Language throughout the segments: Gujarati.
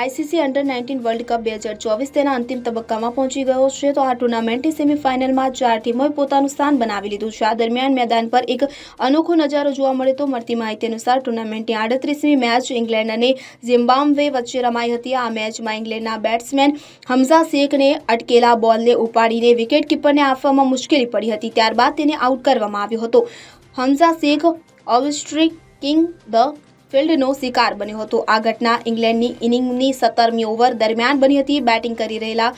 ICC under nineteen world cup બે હજાર ચોવીસ તેના અંતિમ તબક્કામાં પહોંચી ગયો છે. તો આ ટુર્નામેન્ટની સેમીફાઇનલમાં ચાર ટીમોએ પોતાનું સ્થાન બનાવી લીધું છે. આ દરમિયાન મેદાન પર એક અનોખો નજારો જોવા મળે તો મળતી માહિતી અનુસાર ટુર્નામેન્ટની આડત્રીસમી મેચ ઇંગ્લેન્ડ અને ઝિમ્બાબ્વે વચ્ચે રમાઈ હતી. આ મેચમાં ઇંગ્લેન્ડના બેટ્સમેન હમઝા શેખને અટકેલા બોલને ઉપાડીને વિકેટકીપરને આપવામાં મુશ્કેલી પડી હતી. ત્યારબાદ તેને આઉટ કરવામાં આવ્યો હતો. હમઝા શેખ ઓવસ્ટ્રી કિંગ, ધ ફિલ્ડનો શિકાર બન્યો હતો. આ ઘટના ઇંગ્લેન્ડની ઇનિંગની સત્તરમી ઓવર દરમિયાન બની હતી. બેટિંગ કરી રહેલા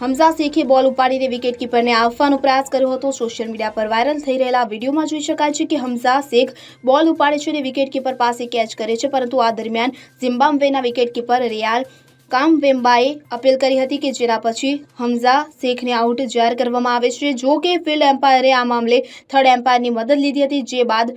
હમઝા શેખે બોલ ઉપાડીને વિકેટકીપરને આપવાનો પ્રયાસ કર્યો હતો. સોશિયલ મીડિયા પર વાયરલ થઈ રહેલા વિડીયોમાં જોઈ શકાય છે કે હમઝા શેખ બોલ ઉપાડે છે અને વિકેટકીપર પાસે કેચ કરે છે. પરંતુ આ દરમિયાન ઝિમ્બાબ્વેના વિકેટકીપર રિયાલ કામવેમ્બાએ અપીલ કરી હતી કે જેના પછી હમઝા શેખને આઉટ જાહેર કરવામાં આવે છે. જો કે ફિલ્ડ એમ્પાયરે આ મામલે થર્ડ એમ્પાયરની મદદ લીધી હતી. જે બાદ